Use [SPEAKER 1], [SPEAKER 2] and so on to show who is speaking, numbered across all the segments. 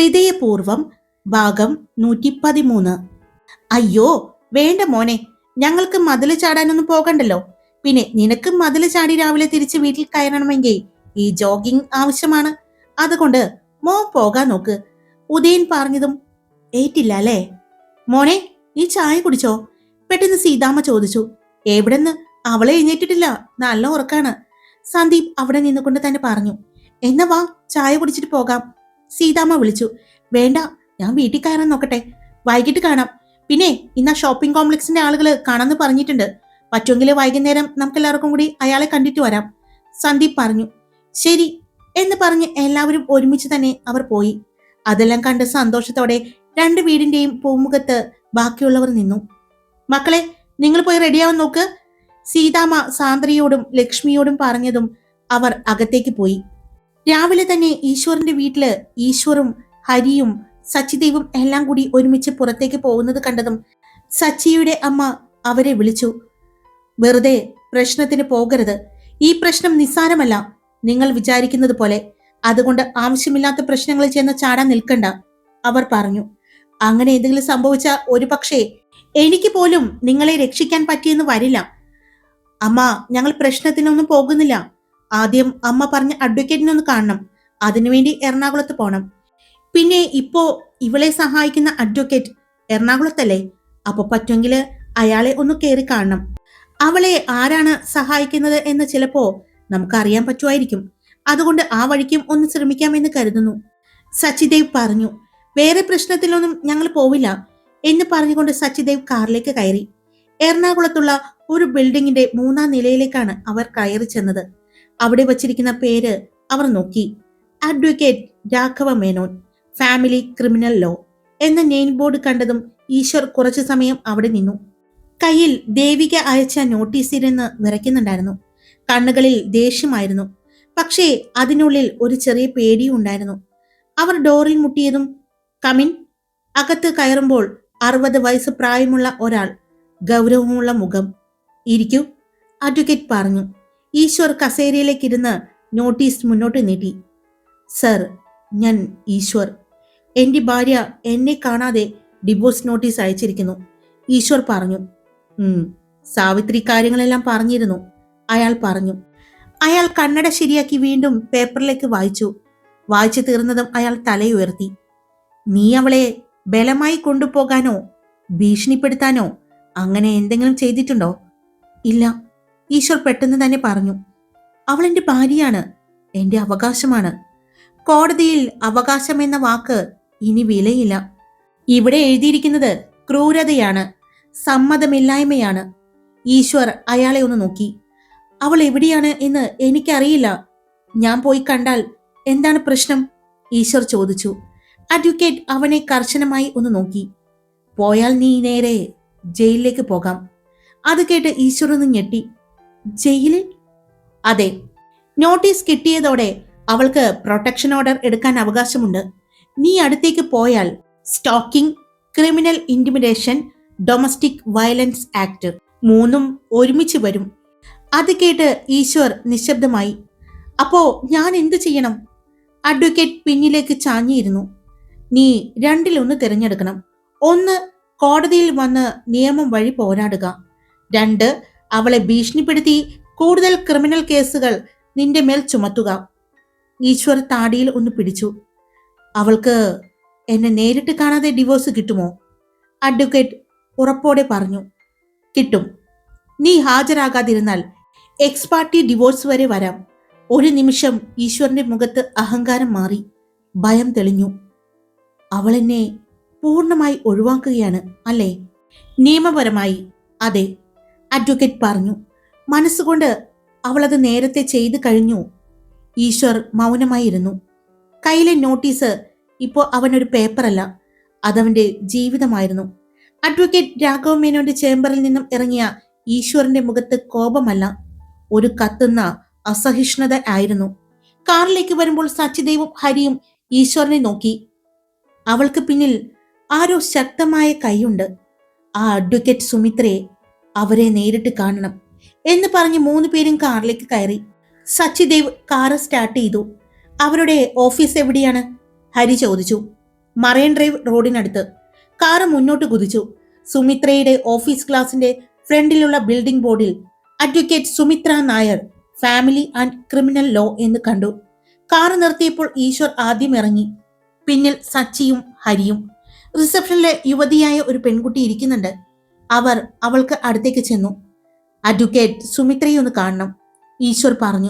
[SPEAKER 1] ഹൃദയപൂർവം ഭാഗം നൂറ്റി പതിമൂന്ന് അയ്യോ വേണ്ട മോനെ ഞങ്ങൾക്ക് മതിൽ ചാടാനൊന്നും പോകണ്ടല്ലോ. പിന്നെ നിനക്ക് മതിൽ ചാടി രാവിലെ തിരിച്ച് വീട്ടിൽ കയറണമെങ്കിൽ ഈ ജോഗിംഗ് ആവശ്യമാണ്. അതുകൊണ്ട് മോൻ പോകാൻ നോക്ക്. ഉദയൻ പറഞ്ഞതും ഏറ്റില്ല അല്ലേ? മോനെ നീ ചായ കുടിച്ചോ? പെട്ടെന്ന് സീതാമ്മ ചോദിച്ചു. എവിടെന്ന്? അവളെ എഴുന്നേറ്റിട്ടില്ല. നല്ല ഉറക്കാണ്. സന്ദീപ് അവിടെ നിന്നുകൊണ്ട് തന്നെ പറഞ്ഞു. എന്നാ വാ ചായ കുടിച്ചിട്ട് പോകാം. സീതാമ്മ വിളിച്ചു. വേണ്ട ഞാൻ വീട്ടിൽ കയറാൻ നോക്കട്ടെ. വൈകിട്ട് കാണാം. പിന്നെ ഇന്ന് ആ ഷോപ്പിംഗ് കോംപ്ലക്സിന്റെ ആളുകൾ കാണാമെന്ന് പറഞ്ഞിട്ടുണ്ട്. പറ്റുമെങ്കിൽ വൈകുന്നേരം നമുക്ക് എല്ലാവർക്കും കൂടി അയാളെ കണ്ടിട്ട് വരാം. സന്ദീപ് പറഞ്ഞു. ശരി എന്ന് പറഞ്ഞ് എല്ലാവരും ഒരുമിച്ച് തന്നെ അവർ പോയി. അതെല്ലാം കണ്ട് സന്തോഷത്തോടെ രണ്ട് വീടിന്റെയും പൂമുഖത്ത് ബാക്കിയുള്ളവർ നിന്നു. മക്കളെ നിങ്ങൾ പോയി റെഡിയാവാൻ നോക്ക്. സീതാമ്മ സാന്ദ്രയോടും ലക്ഷ്മിയോടും പറഞ്ഞതും അവർ അകത്തേക്ക് പോയി. രാവിലെ തന്നെ ഈശ്വറിന്റെ വീട്ടിൽ ഈശ്വറും ഹരിയും സച്ചിദേവും എല്ലാം കൂടി ഒരുമിച്ച് പുറത്തേക്ക് പോകുന്നത് കണ്ടതും സച്ചിയുടെ അമ്മ അവരെ വിളിച്ചു. വെറുതെ പ്രശ്നത്തിന് പോകരുത്. ഈ പ്രശ്നം നിസ്സാരമല്ല നിങ്ങൾ വിചാരിക്കുന്നത് പോലെ. അതുകൊണ്ട് ആവശ്യമില്ലാത്ത പ്രശ്നങ്ങളിൽ ചെന്ന് ചാടാൻ നിൽക്കണ്ട അവർ പറഞ്ഞു. അങ്ങനെ എന്തെങ്കിലും സംഭവിച്ച ഒരു പക്ഷേ എനിക്ക് പോലും നിങ്ങളെ രക്ഷിക്കാൻ പറ്റിയെന്ന് വരില്ല. അമ്മ ഞങ്ങൾ പ്രശ്നത്തിനൊന്നും പോകുന്നില്ല. ആദ്യം അമ്മ പറഞ്ഞ അഡ്വക്കേറ്റിനെ ഒന്ന് കാണണം. അതിനുവേണ്ടി എറണാകുളത്ത് പോണം. പിന്നെ ഇപ്പോ ഇവളെ സഹായിക്കുന്ന അഡ്വക്കേറ്റ് എറണാകുളത്തല്ലേ? അപ്പൊ പറ്റുമെങ്കിൽ അയാളെ ഒന്ന് കയറി കാണണം. അവളെ ആരാണ് സഹായിക്കുന്നത് എന്ന് ചിലപ്പോ നമുക്ക് അറിയാൻ പറ്റുമായിരിക്കും. അതുകൊണ്ട് ആ വഴിക്കും ഒന്ന് ശ്രമിക്കാമെന്ന് കരുതുന്നു. സച്ചിദേവ് പറഞ്ഞു വേറെ പ്രശ്നത്തിലൊന്നും ഞങ്ങൾ പോവില്ല എന്ന് പറഞ്ഞുകൊണ്ട് സച്ചിദേവ് കാറിലേക്ക് കയറി. എറണാകുളത്തുള്ള ഒരു ബിൽഡിങ്ങിന്റെ മൂന്നാം നിലയിലേക്കാണ് അവർ കയറി ചെന്നത്. അവിടെ വച്ചിരിക്കുന്ന പേര് അവർ നോക്കി. Advocate Raghava Menon family criminal law എന്ന നെയിം ബോർഡ് കണ്ടതും ഈശ്വർ കുറച്ചു സമയം അവിടെ നിന്നു. കയ്യിൽ ദേവിക അയച്ച നോട്ടീസ് നോട്ടീസിരുന്ന് വിറയ്ക്കുന്നുണ്ടായിരുന്നു കണ്ണുകളിൽ ദേഷ്യമായിരുന്നു. പക്ഷേ അതിനുള്ളിൽ ഒരു ചെറിയ പേടിയും ഉണ്ടായിരുന്നു. അവർ ഡോറിൽ മുട്ടിയതും കമിൻ അകത്ത് കയറുമ്പോൾ അറുപത് വയസ്സ് പ്രായമുള്ള ഒരാൾ ഗൗരവമുള്ള മുഖം. ഇരിക്കൂ അഡ്വക്കേറ്റ് പറഞ്ഞു. ഈശ്വർ കസേരയിലേക്ക് ഇരുന്ന് നോട്ടീസ് മുന്നോട്ട് നീട്ടി. സർ ഞാൻ ഈശ്വർ. എന്റെ ഭാര്യ എന്നെ കാണാതെ ഡിവോഴ്സ് നോട്ടീസ് അയച്ചിരിക്കുന്നു. ഈശ്വർ പറഞ്ഞു. സാവിത്രി കാര്യങ്ങളെല്ലാം പറഞ്ഞിരുന്നു. അയാൾ പറഞ്ഞു. അയാൾ കണ്ണട ശരിയാക്കി വീണ്ടും പേപ്പറിലേക്ക് വായിച്ചു. വായിച്ചു തീർന്നതും അയാൾ തലയുയർത്തി നീ അവളെ ബലമായി കൊണ്ടുപോകാനോ ഭീഷണിപ്പെടുത്താനോ അങ്ങനെ എന്തെങ്കിലും ചെയ്തിട്ടുണ്ടോ? ഇല്ല. ഈശ്വർ പെട്ടെന്ന് തന്നെ പറഞ്ഞു അവൾ എന്റെ ഭാര്യയാണ് എന്റെ അവകാശമാണ്. കോടതിയിൽ അവകാശം എന്ന വാക്ക് ഇനി വിലയില്ല. ഇവിടെ എഴുതിയിരിക്കുന്നത് ക്രൂരതയാണ് സമ്മതമില്ലായ്മയാണ്. ഈശ്വർ അയാളെ ഒന്ന് നോക്കി അവൾ എവിടെയാണ് എന്ന് എനിക്കറിയില്ല. ഞാൻ പോയി കണ്ടാൽ എന്താണ് പ്രശ്നം? ഈശ്വർ ചോദിച്ചു. അഡ്വക്കേറ്റ് അവനെ കർശനമായി ഒന്ന് നോക്കി പോയാൽ നീ നേരെ ജയിലിലേക്ക് പോകാം. അത് കേട്ട് ഈശ്വർ ഒന്ന് ഞെട്ടി ജയിലിൽ? അതെ. നോട്ടീസ് കിട്ടിയതോടെ അവൾക്ക് പ്രൊട്ടക്ഷൻ ഓർഡർ എടുക്കാൻ അവകാശമുണ്ട്. നീ അടുത്തേക്ക് പോയാൽ stalking criminal intimidation domestic violence act മൂന്നും ഒരുമിച്ച് വരും. അത് കേട്ട് ഈശ്വർ നിശബ്ദമായി. അപ്പോ ഞാൻ എന്തു ചെയ്യണം? അഡ്വക്കേറ്റ് പിന്നിലേക്ക് ചാഞ്ഞിരുന്നു. നീ രണ്ടിലൊന്ന് തിരഞ്ഞെടുക്കണം. ഒന്ന് കോടതിയിൽ വന്ന് നിയമം വഴി പോരാടുക. രണ്ട് അവളെ ഭീഷണിപ്പെടുത്തി കൂടുതൽ ക്രിമിനൽ കേസുകൾ നിന്റെ മേൽ ചുമത്തുക. ഈശ്വർ താടിയിൽ ഒന്ന് പിടിച്ചു. അവൾക്ക് എന്നെ നേരിട്ട് കാണാതെ ഡിവോഴ്സ് കിട്ടുമോ? അഡ്വക്കേറ്റ് ഉറപ്പോടെ പറഞ്ഞു. കിട്ടും. നീ ഹാജരാകാതിരുന്നാൽ എക്സ് പാർട്ടി ഡിവോഴ്സ് വരെ വരാം. ഒരു നിമിഷം ഈശ്വരന്റെ മുഖത്ത് അഹങ്കാരം മാറി. ഭയം തെളിഞ്ഞു. അവൾ എന്നെ പൂർണമായി ഒഴിവാക്കുകയാണ് അല്ലേ? നിയമപരമായി അതെ. അഡ്വക്കേറ്റ് പറഞ്ഞു. മനസ്സുകൊണ്ട് അവളത് നേരത്തെ ചെയ്തു കഴിഞ്ഞു. ഈശ്വർ മൗനമായിരുന്നു കയ്യിലെ നോട്ടീസ് ഇപ്പോൾ അവനൊരു പേപ്പറല്ല. അതവന്റെ ജീവിതമായിരുന്നു. അഡ്വക്കേറ്റ് രാഘവ മേനോന്റെ ചേംബറിൽ നിന്നും ഇറങ്ങിയ ഈശ്വറിന്റെ മുഖത്ത് കോപമല്ല. ഒരു കത്തുന്ന അസഹിഷ്ണുത ആയിരുന്നു. കാറിലേക്ക് വരുമ്പോൾ സച്ചിദേവും ഹരിയും ഈശ്വറിനെ നോക്കി. അവൾക്ക് പിന്നിൽ ആരോ ശക്തമായ കൈയുണ്ട്. ആ അഡ്വക്കേറ്റ് സുമിത്രയെ അവരെ നേരിട്ട് കാണണം എന്ന് പറഞ്ഞ് മൂന്ന് പേരും കാറിലേക്ക് കയറി. സച്ചിദേവ് കാറ് സ്റ്റാർട്ട് ചെയ്തു. അവരുടെ ഓഫീസ് എവിടെയാണ്? ഹരി ചോദിച്ചു. Marine drive റോഡിനടുത്ത്. കാറ് മുന്നോട്ട് കുതിച്ചു. സുമിത്രയുടെ ഓഫീസ് ക്ലാസിന്റെ ഫ്രണ്ടിലുള്ള ബിൽഡിംഗ് ബോർഡിൽ advocate Sumitra Nair family and criminal law എന്ന് കണ്ടു. കാറ് നിർത്തിയപ്പോൾ ഈശ്വർ ആദ്യം ഇറങ്ങി. പിന്നിൽ സച്ചിയും ഹരിയും. റിസപ്ഷനിലെ യുവതിയായ ഒരു പെൺകുട്ടി ഇരിക്കുന്നുണ്ട്. അവർ അവൾക്ക് അടുത്തേക്ക് ചെന്നു. അഡ്വക്കേറ്റ് സുമിത്രയെ ഒന്ന് കാണണം ഈശ്വർ പറഞ്ഞു.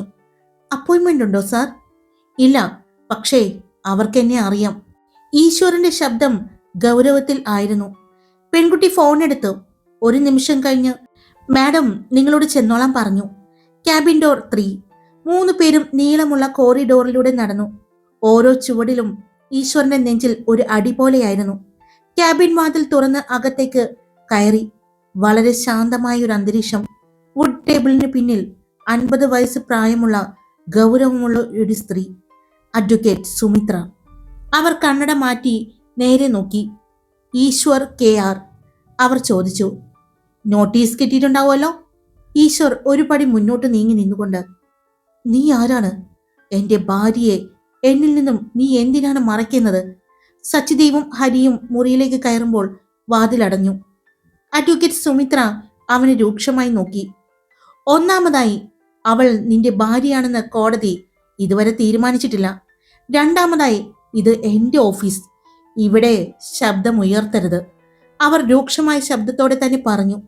[SPEAKER 1] അപ്പോയിന്റ്മെന്റ് ഉണ്ടോ സാർ ഇല്ല പക്ഷേ അവർക്കെന്നെ അറിയാം. ഈശ്വറിന്റെ ശബ്ദം ഗൗരവത്തിൽ ആയിരുന്നു. പെൺകുട്ടി ഫോൺ എടുത്ത്. ഒരു നിമിഷം കഴിഞ്ഞ് മാഡം നിങ്ങളോട് ചെന്നോളാൻ പറഞ്ഞു. ക്യാബിൻ ഡോർ ത്രീ മൂന്ന് പേരും നീളമുള്ള കോറിഡോറിലൂടെ നടന്നു. ഓരോ ചുവടിലും ഈശ്വറിന്റെ നെഞ്ചിൽ ഒരു അടി പോലെയായിരുന്നു. ക്യാബിൻ വാതിൽ തുറന്ന് അകത്തേക്ക് കയറി വളരെ ശാന്തമായ ഒരു അന്തരീക്ഷം വുഡ് ടേബിളിന് പിന്നിൽ അൻപത് വയസ്സ് പ്രായമുള്ള ഗൗരവമുള്ള ഒരു സ്ത്രീ അഡ്വക്കേറ്റ് സുമിത്ര. അവർ കണ്ണട മാറ്റി നേരെ നോക്കി. Easwar K R. അവർ ചോദിച്ചു നോട്ടീസ് കിട്ടിയിട്ടുണ്ടാവുമല്ലോ? ഈശ്വർ ഒരു പടി മുന്നോട്ട് നീങ്ങി നിന്നുകൊണ്ട് നീ ആരാണ്? എന്റെ ഭാര്യയെ എന്നിൽ നിന്നും നീ എന്തിനാണ് മറയ്ക്കുന്നത്? സച്ചിദേവും ഹരിയും മുറിയിലേക്ക് കയറുമ്പോൾ വാതിലടഞ്ഞു. അഡ്വക്കേറ്റ് സുമിത്ര അവനെ രൂക്ഷമായി നോക്കി. ഒന്നാമതായി അവൾ നിന്റെ ഭാര്യയാണെന്ന് കോടതി ഇതുവരെ തീരുമാനിച്ചിട്ടില്ല. രണ്ടാമതായി ഇത് എന്റെ ഓഫീസ്. ഇവിടെ ശബ്ദമുയർത്തരുത്. അവർ രൂക്ഷമായ ശബ്ദത്തോടെ തന്നെ പറഞ്ഞു.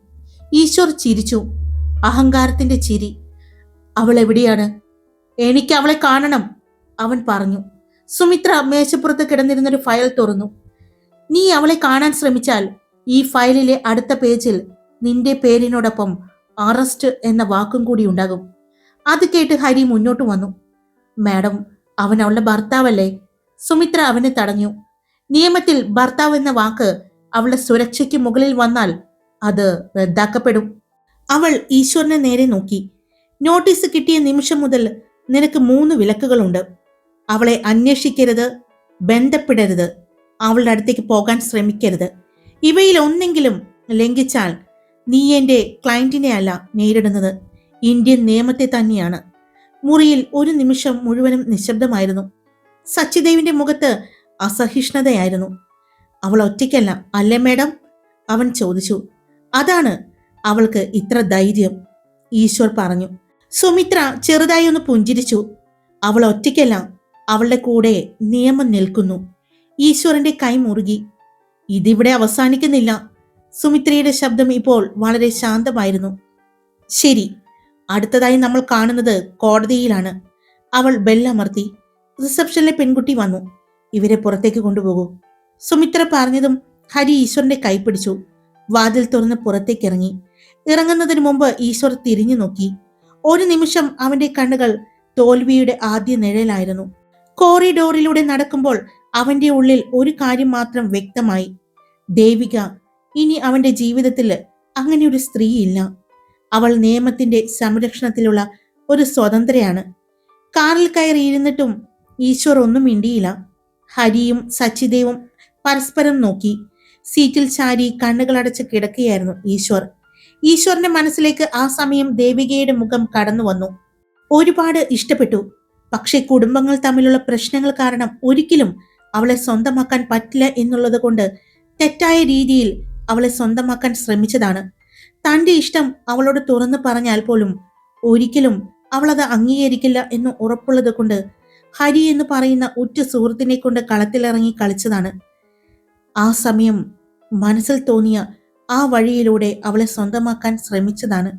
[SPEAKER 1] ഈശ്വർ ചിരിച്ചു. അഹങ്കാരത്തിന്റെ ചിരി. അവൾ എവിടെയാണ്? എനിക്ക് അവളെ കാണണം അവൻ പറഞ്ഞു. സുമിത്ര മേശപ്പുറത്ത് കിടന്നിരുന്നൊരു ഫയൽ തുറന്നു. നീ അവളെ കാണാൻ ശ്രമിച്ചാൽ ഈ ഫയലിലെ അടുത്ത പേജിൽ നിന്റെ പേരിനോടൊപ്പം അറസ്റ്റ് എന്ന വാക്കും കൂടി ഉണ്ടാകും. അത് കേട്ട് ഹരി മുന്നോട്ട് വന്നു. മാഡം അവൻ അവളുടെ ഭർത്താവല്ലേ? സുമിത്ര അവനെ തടഞ്ഞു. നിയമത്തിൽ ഭർത്താവ് എന്ന വാക്ക് അവളുടെ സുരക്ഷയ്ക്ക് മുകളിൽ വന്നാൽ അത് റദ്ദാക്കപ്പെടും. അവൾ ഈശ്വരനെ നേരെ നോക്കി. നോട്ടീസ് കിട്ടിയ നിമിഷം മുതൽ നിനക്ക് മൂന്ന് വിലക്കുകളുണ്ട്. അവളെ അന്വേഷിക്കരുത് ബന്ധപ്പെടരുത്. അവളുടെ അടുത്തേക്ക് പോകാൻ ശ്രമിക്കരുത്. ഇവയിൽ ഒന്നെങ്കിലും ലംഘിച്ചാൽ നീ എന്റെ ക്ലയന്റിനെ അല്ല നേരിടുന്നത്. ഇന്ത്യൻ നിയമത്തെ തന്നെയാണ്. മുറിയിൽ ഒരു നിമിഷം മുഴുവനും നിശബ്ദമായിരുന്നു. സച്ചിദേവിന്റെ മുഖത്ത് അസഹിഷ്ണുതയായിരുന്നു. അവൾ ഒറ്റയ്ക്കല്ല. അല്ലേ മേഡം? അവൻ ചോദിച്ചു. അതാണ് അവൾക്ക് ഇത്ര ധൈര്യം. ഈശ്വർ പറഞ്ഞു. സുമിത്ര ചെറുതായി ഒന്ന് പുഞ്ചിരിച്ചു. അവൾ ഒറ്റയ്ക്കല്ല. അവളുടെ കൂടെ നിയമം നിൽക്കുന്നു. ഈശ്വറിന്റെ കൈ മുറുകി. ഇതിവിടെ അവസാനിക്കുന്നില്ല. സുമിത്രയുടെ ശബ്ദം ഇപ്പോൾ വളരെ ശാന്തമായിരുന്നു. ശരി അടുത്തതായി നമ്മൾ കാണുന്നത് കോടതിയിലാണ്. അവൾ ബെല്ലമർത്തി. റിസപ്ഷനിലെ പെൺകുട്ടി വന്നു. ഇവരെ പുറത്തേക്ക് കൊണ്ടുപോകൂ. സുമിത്ര പറഞ്ഞതും ഹരി ഈശ്വറിന്റെ കൈപ്പിടിച്ചു വാതിൽ തുറന്ന് പുറത്തേക്ക് ഇറങ്ങി. ഇറങ്ങുന്നതിന് മുമ്പ് ഈശ്വർ തിരിഞ്ഞു നോക്കി. ഒരു നിമിഷം അവന്റെ കണ്ണുകൾ തോൽവിയുടെ ആദ്യ നിഴലായിരുന്നു. കോറിഡോറിലൂടെ നടക്കുമ്പോൾ അവന്റെ ഉള്ളിൽ ഒരു കാര്യം മാത്രം വ്യക്തമായി. ദേവിക ഇനി അവന്റെ ജീവിതത്തിൽ അങ്ങനെ ഒരു സ്ത്രീയില്ല അവൾ നിയമത്തിന്റെ സംരക്ഷണത്തിലുള്ള ഒരു സ്വതന്ത്രയാണ്. കാറിൽ കയറി ഇരുന്നിട്ടും ഈശ്വർ ഒന്നും മിണ്ടിയില്ല. ഹരിയും സച്ചിദേവും പരസ്പരം നോക്കി. സീറ്റിൽ ചാരി കണ്ണുകളടച്ച് കിടക്കുകയായിരുന്നു ഈശ്വർ. ഈശ്വറിന്റെ മനസ്സിലേക്ക് ആ സമയം ദേവികയുടെ മുഖം കടന്നു വന്നു. ഒരുപാട് ഇഷ്ടപ്പെട്ടു. പക്ഷേ കുടുംബങ്ങൾ തമ്മിലുള്ള പ്രശ്നങ്ങൾ കാരണം ഒരിക്കലും അവളെ സ്വന്തമാക്കാൻ പറ്റില്ല എന്നുള്ളത് കൊണ്ട് തെറ്റായ രീതിയിൽ അവളെ സ്വന്തമാക്കാൻ ശ്രമിച്ചതാണ്. തന്റെ ഇഷ്ടം അവളോട് തുറന്നു പറഞ്ഞാൽ പോലും ഒരിക്കലും അവൾ അത് അംഗീകരിക്കില്ല എന്ന് ഉറപ്പുള്ളത് കൊണ്ട് ഹരി എന്ന് പറയുന്ന ഉറ്റ സുഹൃത്തിനെ കൊണ്ട് കളത്തിലിറങ്ങി കളിച്ചതാണ്. ആ സമയം മനസ്സിൽ തോന്നിയ ആ വഴിയിലൂടെ അവളെ സ്വന്തമാക്കാൻ ശ്രമിച്ചതാണ്.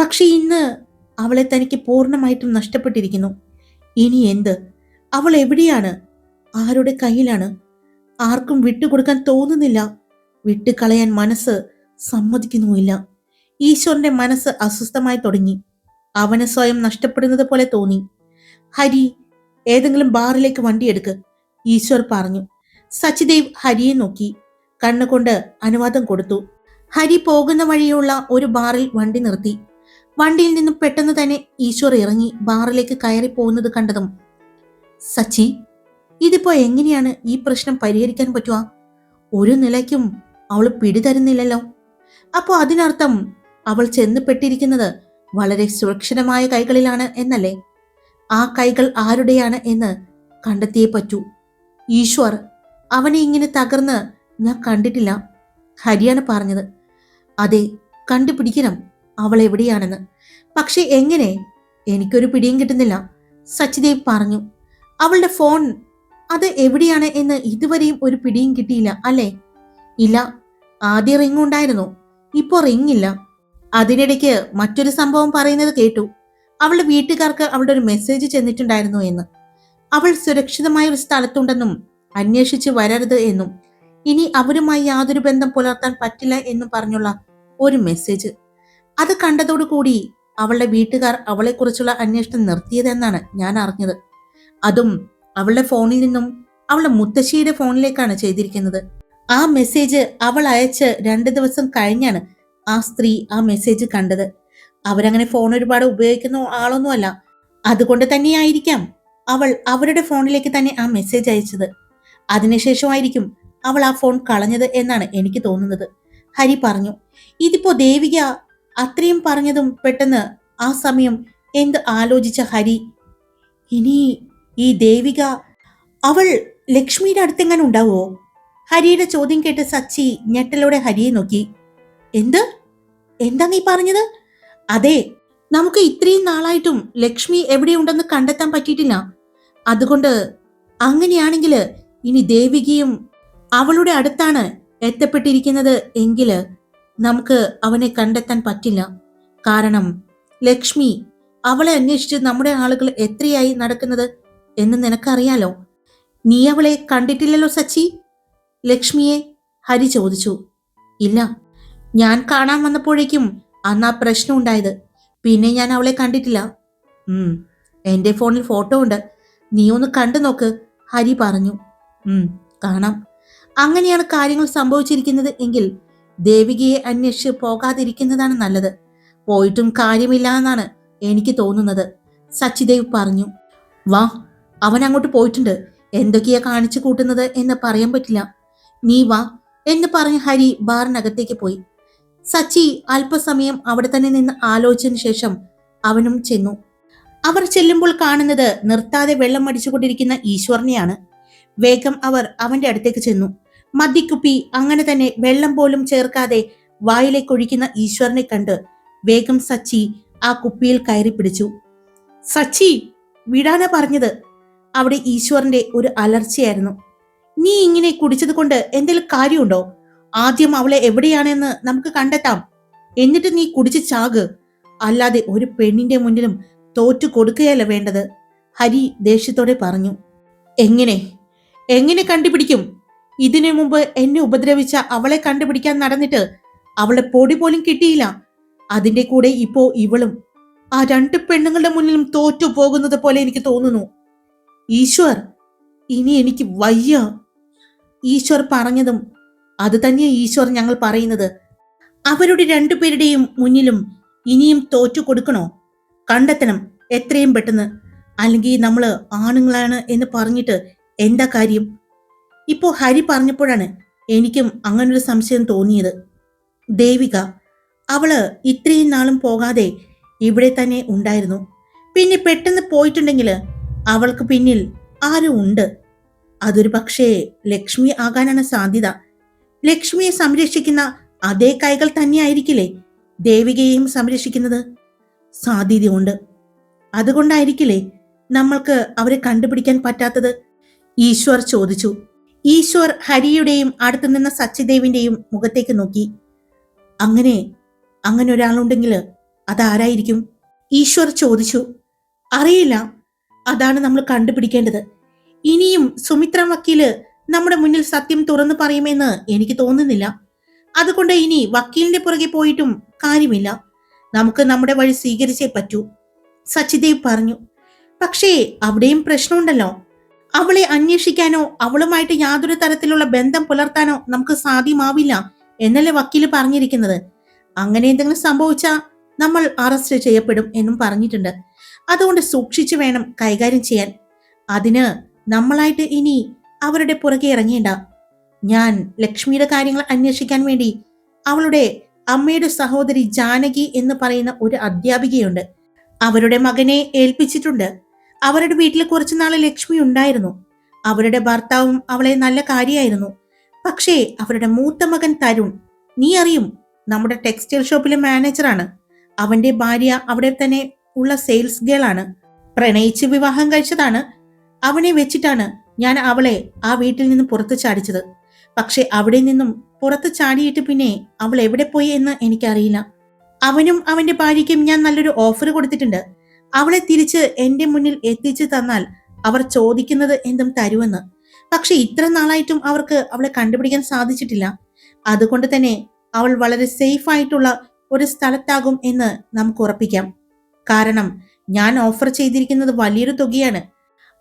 [SPEAKER 1] പക്ഷെ ഇന്ന് അവളെ തനിക്ക് പൂർണമായിട്ടും നഷ്ടപ്പെട്ടിരിക്കുന്നു. ഇനി എന്ത്? അവൾ എവിടെയാണ്? ആരുടെ കയ്യിലാണ്? ആർക്കും വിട്ടുകൊടുക്കാൻ തോന്നുന്നില്ല. വിട്ടുകളയാൻ മനസ്സ് സമ്മതിക്കുന്നുമില്ല. ഈശ്വരന്റെ മനസ്സ് അസ്വസ്ഥമായി തുടങ്ങി. അവനെ സ്വയം നഷ്ടപ്പെടുന്നത് പോലെ തോന്നി. ഹരി ഏതെങ്കിലും ബാറിലേക്ക് വണ്ടിയെടുക്ക് ഈശ്വർ പറഞ്ഞു. സച്ചിദേവ് ഹരിയെ നോക്കി. കണ്ണുകൊണ്ട് അനുവാദം കൊടുത്തു. ഹരി പോകുന്ന വഴിയുള്ള ഒരു ബാറിൽ വണ്ടി നിർത്തി. വണ്ടിയിൽ നിന്നും പെട്ടെന്ന് തന്നെ ഈശ്വർ ഇറങ്ങി ബാറിലേക്ക് കയറി പോകുന്നത് കണ്ടതും സച്ചി ഇതിപ്പോ എങ്ങനെയാണ് ഈ പ്രശ്നം പരിഹരിക്കാൻ പറ്റുക? ഒരു നിലയ്ക്കും അവൾ പിടിതരുന്നില്ലല്ലോ. അപ്പോൾ അതിനർത്ഥം അവൾ ചെന്നുപെട്ടിരിക്കുന്നത് വളരെ സുരക്ഷിതമായ കൈകളിലാണ് എന്നല്ലേ? ആ കൈകൾ ആരുടെയാണ് എന്ന് കണ്ടെത്തിയേ പറ്റൂ. ഈശ്വർ അവനെ ഇങ്ങനെ തകർന്ന് ഞാൻ കണ്ടിട്ടില്ല. ഹരിയാണ് പറഞ്ഞത്. അതെ കണ്ടുപിടിക്കണം അവൾ എവിടെയാണെന്ന്. പക്ഷെ എങ്ങനെ? എനിക്കൊരു പിടിയും കിട്ടുന്നില്ല. സച്ചിദേവ് പറഞ്ഞു. അവളുടെ ഫോൺ അത് എവിടെയാണ് എന്ന് ഇതുവരെയും ഒരു പിടിയും കിട്ടിയില്ല അല്ലേ? ഇല്ല ആദ്യ റിംഗ് ഉണ്ടായിരുന്നു. ഇപ്പോ റിംഗ് ഇല്ല. അതിനിടയ്ക്ക് മറ്റൊരു സംഭവം പറയുന്നത് കേട്ടു. അവളുടെ വീട്ടുകാർക്ക് അവളുടെ ഒരു മെസ്സേജ് ചെന്നിട്ടുണ്ടായിരുന്നു എന്ന്. അവൾ സുരക്ഷിതമായ ഒരു സ്ഥലത്തുണ്ടെന്നും അന്വേഷിച്ച് വരരുത് എന്നും. ഇനി അവരുമായി യാതൊരു ബന്ധം പുലർത്താൻ പറ്റില്ല എന്നും പറഞ്ഞുള്ള ഒരു മെസ്സേജ് അത് കണ്ടതോടുകൂടി അവളുടെ വീട്ടുകാർ അവളെക്കുറിച്ചുള്ള അന്വേഷണം നിർത്തിയതെന്നാണ് ഞാൻ അറിഞ്ഞത്. അതും അവളുടെ ഫോണിൽ നിന്നും അവളുടെ മുത്തശ്ശിയുടെ ഫോണിലേക്കാണ് ചെയ്തിരിക്കുന്നത്. ആ മെസ്സേജ് അവൾ അയച്ച് രണ്ട് ദിവസം കഴിഞ്ഞാണ് ആ സ്ത്രീ ആ മെസ്സേജ് കണ്ടത്. അവരങ്ങനെ ഫോൺ ഒരുപാട് ഉപയോഗിക്കുന്ന ആളൊന്നുമല്ല. അതുകൊണ്ട് തന്നെയായിരിക്കാം അവൾ അവരുടെ ഫോണിലേക്ക് തന്നെ ആ മെസ്സേജ് അയച്ചത്. അതിനുശേഷമായിരിക്കും അവൾ ആ ഫോൺ കളഞ്ഞത് എന്നാണ് എനിക്ക് തോന്നുന്നത്. ഹരി പറഞ്ഞു ഇതിപ്പോ ദേവിക അത്രയും പറഞ്ഞതും പെട്ടെന്ന് ആ സമയം എന്ത് ആലോചിച്ച ഹരി? ഇനി ഈ ദേവിക അവൾ ലക്ഷ്മിയുടെ അടുത്തെങ്ങനെ ഉണ്ടാവോ? ഹരിയുടെ ചോദ്യം കേട്ട് സച്ചി ഞെട്ടലോടെ ഹരിയെ നോക്കി. എന്ത്? എന്താ നീ പറഞ്ഞത്? അതെ നമുക്ക് ഇത്രയും നാളായിട്ടും ലക്ഷ്മി എവിടെയുണ്ടെന്ന് കണ്ടെത്താൻ പറ്റിയിട്ടില്ല. അതുകൊണ്ട് അങ്ങനെയാണെങ്കിൽ ഇനി ദേവികയും അവളുടെ അടുത്താണ് എത്തപ്പെട്ടിരിക്കുന്നത് എങ്കിൽ നമുക്ക് അവനെ കണ്ടെത്താൻ പറ്റില്ല. കാരണം ലക്ഷ്മി അവളെ അന്വേഷിച്ച് നമ്മുടെ ആളുകൾ എത്രയായി നടക്കുന്നത് എന്ന് നിനക്കറിയാലോ? നീ അവളെ കണ്ടിട്ടില്ലല്ലോ സച്ചി? ലക്ഷ്മിയെ ഹരി ചോദിച്ചു. ഇല്ല ഞാൻ കാണാൻ വന്നപ്പോഴേക്കും അന്ന് ആ പ്രശ്നം ഉണ്ടായത്. പിന്നെ ഞാൻ അവളെ കണ്ടിട്ടില്ല. ഉം എന്റെ ഫോണിൽ ഫോട്ടോ ഉണ്ട്. നീ ഒന്ന് കണ്ടു നോക്ക് ഹരി പറഞ്ഞു. കാണാം. അങ്ങനെയാണ് കാര്യങ്ങൾ സംഭവിച്ചിരിക്കുന്നത് എങ്കിൽ ദേവികയെ അന്വേഷിച്ച് പോകാതിരിക്കുന്നതാണ് നല്ലത്. പോയിട്ടും കാര്യമില്ല എന്നാണ് എനിക്ക് തോന്നുന്നത് സച്ചിദേവ് പറഞ്ഞു. വാ അവൻ അങ്ങോട്ട് പോയിട്ടുണ്ട്. എന്തൊക്കെയാ കാണിച്ചു കൂട്ടുന്നത് എന്ന് പറയാൻ പറ്റില്ല. നീ വാ എന്ന് പറഞ്ഞ് ഹരി ബാറിനകത്തേക്ക് പോയി. സച്ചി അല്പസമയം അവിടെ തന്നെ നിന്ന് ആലോചിച്ചതിന് ശേഷം അവനും ചെന്നു. അവർ ചെല്ലുമ്പോൾ കാണുന്നത് നിർത്താതെ വെള്ളം അടിച്ചുകൊണ്ടിരിക്കുന്ന ഈശ്വരനെയാണ്. വേഗം അവർ അവന്റെ അടുത്തേക്ക് ചെന്നു. മദ്യക്കുപ്പി അങ്ങനെ തന്നെ വെള്ളം പോലും ചേർക്കാതെ വായിലേക്ക് ഒഴിക്കുന്ന ഈശ്വരനെ കണ്ട് വേഗം സച്ചി ആ കുപ്പിയിൽ കയറി പിടിച്ചു. സച്ചി വിടാന പറഞ്ഞത്? അവിടെ ഈശ്വറിന്റെ ഒരു അലർച്ചയായിരുന്നു. നീ ഇങ്ങനെ കുടിച്ചത് കൊണ്ട് എന്തെങ്കിലും കാര്യമുണ്ടോ? ആദ്യം അവളെ എവിടെയാണെന്ന് നമുക്ക് കണ്ടെത്താം. എന്നിട്ട് നീ കുടിച്ച് ചാക്. അല്ലാതെ ഒരു പെണ്ണിന്റെ മുന്നിലും തോറ്റു കൊടുക്കുകയല്ല വേണ്ടത് ഹരി ദേഷ്യത്തോടെ പറഞ്ഞു. എങ്ങനെ? എങ്ങനെ കണ്ടുപിടിക്കും? ഇതിനു മുമ്പ് എന്നെ ഉപദ്രവിച്ച അവളെ കണ്ടുപിടിക്കാൻ നടന്നിട്ട് അവളെ പൊടി പോലും കിട്ടിയില്ല. അതിന്റെ കൂടെ ഇപ്പോ ഇവളും ആ രണ്ട് പെണ്ണുങ്ങളുടെ മുന്നിലും തോറ്റു പോകുന്നത് പോലെ എനിക്ക് തോന്നുന്നു. ഈശ്വർ ഇനി എനിക്ക് വയ്യ. ഈശ്വർ പറഞ്ഞതും അത് തന്നെ ഈശ്വർ ഞങ്ങൾ പറയുന്നത്. അവരുടെ രണ്ടുപേരുടെയും മുന്നിലും ഇനിയും തോറ്റു കൊടുക്കണോ? കണ്ടെത്തണം എത്രയും പെട്ടെന്ന്. അല്ലെങ്കിൽ നമ്മൾ ആണുങ്ങളാണ് എന്ന് പറഞ്ഞിട്ട് എന്താ കാര്യം? ഇപ്പോൾ ഹരി പറഞ്ഞപ്പോഴാണ് എനിക്കും അങ്ങനൊരു സംശയം തോന്നിയത്. ദേവിക അവൾ ഇത്രയും നാളും പോകാതെ ഇവിടെ തന്നെ ഉണ്ടായിരുന്നു. പിന്നെ പെട്ടെന്ന് പോയിട്ടുണ്ടെങ്കിൽ അവൾക്ക് പിന്നിൽ ആരും ഉണ്ട്. അതൊരു പക്ഷേ ലക്ഷ്മി ആകാനാണ് സാധ്യത. ലക്ഷ്മിയെ സംരക്ഷിക്കുന്ന അതേ കൈകൾ തന്നെയായിരിക്കില്ലേ ദേവികയെയും സംരക്ഷിക്കുന്നത്? സാധ്യതയുണ്ട്. അതുകൊണ്ടായിരിക്കില്ലേ നമ്മൾക്ക് അവരെ കണ്ടുപിടിക്കാൻ പറ്റാത്തത്? ഈശ്വർ ചോദിച്ചു. ഈശ്വർ ഹരിയുടെയും അടുത്തു നിന്ന സച്ചിദേവിന്റെയും മുഖത്തേക്ക് നോക്കി. അങ്ങനെ അങ്ങനെ ഒരാളുണ്ടെങ്കിൽ അതാരായിരിക്കും? ഈശ്വർ ചോദിച്ചു. അറിയില്ല. അതാണ് നമ്മൾ കണ്ടുപിടിക്കേണ്ടത്. ഇനിയും സുമിത്ര വക്കീൽ നമ്മുടെ മുന്നിൽ സത്യം തുറന്നു പറയുമെന്ന് എനിക്ക് തോന്നുന്നില്ല. അതുകൊണ്ട് ഇനി വക്കീലിന്റെ പുറകെ പോയിട്ടും കാര്യമില്ല. നമുക്ക് നമ്മുടെ വഴി സ്വീകരിച്ചേ പറ്റൂ. സച്ചിദേവ് പറഞ്ഞു. പക്ഷേ അവിടെയും പ്രശ്നമുണ്ടല്ലോ. അവളെ അന്വേഷിക്കാനോ അവളുമായിട്ട് യാതൊരു തരത്തിലുള്ള ബന്ധം പുലർത്താനോ നമുക്ക് സാധ്യമാവില്ല എന്നല്ലേ വക്കീൽ പറഞ്ഞിരിക്കുന്നത്. അങ്ങനെ എന്തെങ്കിലും സംഭവിച്ചാൽ നമ്മൾ അറസ്റ്റ് ചെയ്യപ്പെടും എന്നും പറഞ്ഞിട്ടുണ്ട്. അതുകൊണ്ട് സൂക്ഷിച്ചു വേണം കൈകാര്യം ചെയ്യാൻ. അതിന് നമ്മളായിട്ട് ഇനി അവരുടെ പുറകെ ഇറങ്ങേണ്ട. ഞാൻ ലക്ഷ്മിയുടെ കാര്യങ്ങൾ അന്വേഷിക്കാൻ വേണ്ടി അവളുടെ അമ്മയുടെ സഹോദരി ജാനകി എന്ന് പറയുന്ന ഒരു അധ്യാപികയുണ്ട്. അവരുടെ മകനെ ഏൽപ്പിച്ചിട്ടുണ്ട്. അവരുടെ വീട്ടിൽ കുറച്ചു നാൾ ലക്ഷ്മി ഉണ്ടായിരുന്നു. അവരുടെ ഭർത്താവും അവളെ നല്ല കാര്യമായിരുന്നു പക്ഷേ അവരുടെ മൂത്ത മകൻ തരുൺ നീ അറിയും നമ്മുടെ ടെക്സ്റ്റൈൽ ഷോപ്പിലെ മാനേജറാണ്. അവന്റെ ഭാര്യ അവിടെ തന്നെ ഉള്ള സെയിൽസ് ഗേൾ ആണ്. പ്രണയിച്ച് വിവാഹം കഴിച്ചതാണ്. അവനെ വെച്ചിട്ടാണ് ഞാൻ അവളെ ആ വീട്ടിൽ നിന്ന് പുറത്ത് ചാടിച്ചത്. പക്ഷെ അവിടെ നിന്നും പുറത്ത് ചാടിയിട്ട് പിന്നെ അവൾ എവിടെ പോയി എന്ന് എനിക്കറിയില്ല. അവനും അവന്റെ ഭാര്യയ്ക്കും ഞാൻ നല്ലൊരു ഓഫർ കൊടുത്തിട്ടുണ്ട്. അവളെ തിരിച്ച് എന്റെ മുന്നിൽ എത്തിച്ചു തന്നാൽ അവർ ചോദിക്കുന്നത് എന്തും തരുമെന്ന്. പക്ഷെ ഇത്ര നാളായിട്ടും അവർക്ക് അവളെ കണ്ടുപിടിക്കാൻ സാധിച്ചിട്ടില്ല. അതുകൊണ്ട് തന്നെ അവൾ വളരെ സേഫ് ആയിട്ടുള്ള ഒരു സ്ഥലത്താകും എന്ന് നമുക്ക് ഉറപ്പിക്കാം. കാരണം ഞാൻ ഓഫർ ചെയ്തിരിക്കുന്നത് വലിയൊരു തുകയാണ്.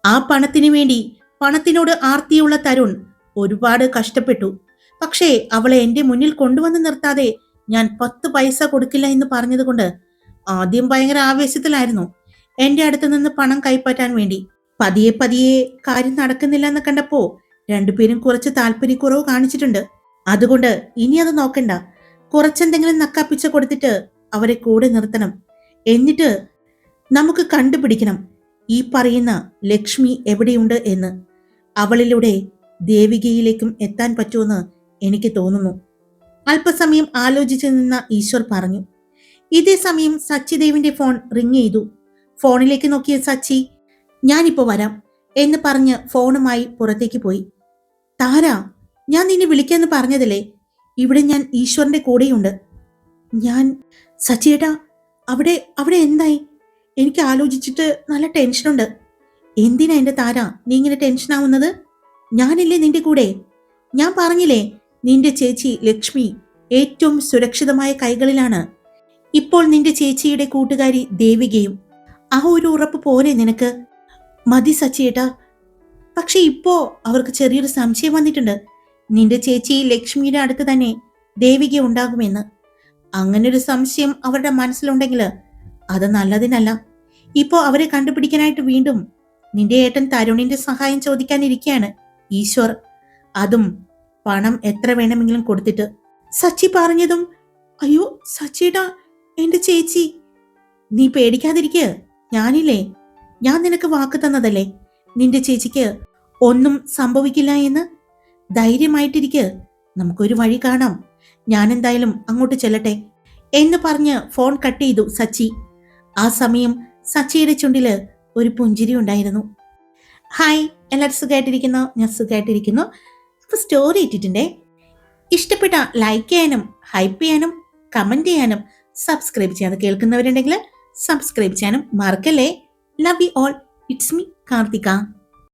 [SPEAKER 1] ആ പണത്തിന് വേണ്ടി പണത്തിനോട് ആർത്തിയുള്ള തരുൺ ഒരുപാട് കഷ്ടപ്പെട്ടു. പക്ഷേ അവളെ എന്റെ മുന്നിൽ കൊണ്ടുവന്ന് നിർത്താതെ ഞാൻ പത്ത് പൈസ കൊടുക്കില്ല എന്ന് പറഞ്ഞതുകൊണ്ട് ആദ്യം ഭയങ്കര ആവേശത്തിലായിരുന്നു. എന്റെ അടുത്ത് നിന്ന് പണം കൈപ്പറ്റാൻ വേണ്ടി. പതിയെ പതിയെ കാര്യം നടക്കുന്നില്ല എന്ന് കണ്ടപ്പോ രണ്ടുപേരും കുറച്ച് താല്പര്യക്കുറവ് കാണിച്ചിട്ടുണ്ട്. അതുകൊണ്ട് ഇനി അത് നോക്കണ്ട. കുറച്ചെന്തെങ്കിലും നക്കാപ്പിച്ച കൊടുത്തിട്ട് അവരെ കൂടെ നിർത്തണം. എന്നിട്ട് നമുക്ക് കണ്ടുപിടിക്കണം. ഈ പറയുന്ന ലക്ഷ്മി എവിടെയുണ്ട് എന്ന്. അവളിലൂടെ ദേവികയിലേക്കും എത്താൻ പറ്റുമെന്ന് എനിക്ക് തോന്നുന്നു. അല്പസമയം ആലോചിച്ചു നിന്ന ഈശ്വർ പറഞ്ഞു. ഇതേ സമയം സച്ചിദേവിന്റെ ഫോൺ റിങ് ചെയ്തു. ഫോണിലേക്ക് നോക്കിയ സച്ചി ഞാനിപ്പോ വരാം എന്ന് പറഞ്ഞ് ഫോണുമായി പുറത്തേക്ക് പോയി. താര ഞാൻ നിന്നെ വിളിക്കാന്ന് പറഞ്ഞതല്ലേ? ഇവിടെ ഞാൻ ഈശ്വറിന്റെ കൂടെയുണ്ട്. ഞാൻ സച്ചിയേട്ടാ അവിടെ അവിടെ എന്തായി? എനിക്ക് ആലോചിച്ചിട്ട് നല്ല ടെൻഷനുണ്ട്. എന്തിനാ എന്റെ താര? നീ ഇങ്ങനെ ടെൻഷൻ ആവുന്നത് ഞാനില്ലേ നിന്റെ കൂടെ? ഞാൻ പറഞ്ഞില്ലേ നിന്റെ ചേച്ചി ലക്ഷ്മി ഏറ്റവും സുരക്ഷിതമായ കൈകളിലാണ്. ഇപ്പോൾ നിന്റെ ചേച്ചിയുടെ കൂട്ടുകാരി ദേവികയും ആ ഒരു ഉറപ്പ് പോരെ നിനക്ക്? മതി സച്ചിയേട്ടാ. പക്ഷെ ഇപ്പോ അവർക്ക് ചെറിയൊരു സംശയം വന്നിട്ടുണ്ട്. നിന്റെ ചേച്ചി ലക്ഷ്മിയുടെ അടുത്ത് തന്നെ ദേവിക ഉണ്ടാകുമെന്ന്. അങ്ങനെ ഒരു സംശയം അവരുടെ മനസ്സിലുണ്ടെങ്കിൽ അത് നല്ലതിനല്ല. ഇപ്പോ അവരെ കണ്ടുപിടിക്കാനായിട്ട് വീണ്ടും നിന്റെ ഏട്ടൻ തരുണിന്റെ സഹായം ചോദിക്കാനിരിക്കുകയാണ് ഈശ്വർ. അതും പണം എത്ര വേണമെങ്കിലും കൊടുത്തിട്ട്. സച്ചി പറഞ്ഞതും അയ്യോ സച്ചിടാ എന്റെ ചേച്ചി. നീ പേടിക്കാതിരിക്കുക ഞാനില്ലേ? ഞാൻ നിനക്ക് വാക്ക് തന്നതല്ലേ? നിന്റെ ചേച്ചിക്ക് ഒന്നും സംഭവിക്കില്ല എന്ന്? ധൈര്യമായിട്ടിരിക്കുക നമുക്കൊരു വഴി കാണാം. ഞാൻ എന്തായാലും അങ്ങോട്ട് ചെല്ലട്ടെ എന്ന് പറഞ്ഞ് ഫോൺ കട്ട് ചെയ്തു സച്ചി. ആ സമയം സച്ചിയുടെ ചുണ്ടിൽ ഒരു പുഞ്ചിരി ഉണ്ടായിരുന്നു. ഹായ് എല്ലാവരും സുഖമായിട്ടിരിക്കുന്നു ഞാൻ സുഖമായിട്ടിരിക്കുന്നു ഇപ്പൊ സ്റ്റോറി ഇട്ടിട്ടുണ്ടേ? ഇഷ്ടപ്പെട്ട ലൈക്ക് ചെയ്യാനും ഹൈപ്പ് ചെയ്യാനും കമന്റ് ചെയ്യാനും സബ്സ്ക്രൈബ് ചെയ്യാതെ കേൾക്കുന്നവരുണ്ടെങ്കിൽ സബ്സ്ക്രൈബ് ചെയ്യാനും മറക്കല്ലേ? Love you all it's me Karthika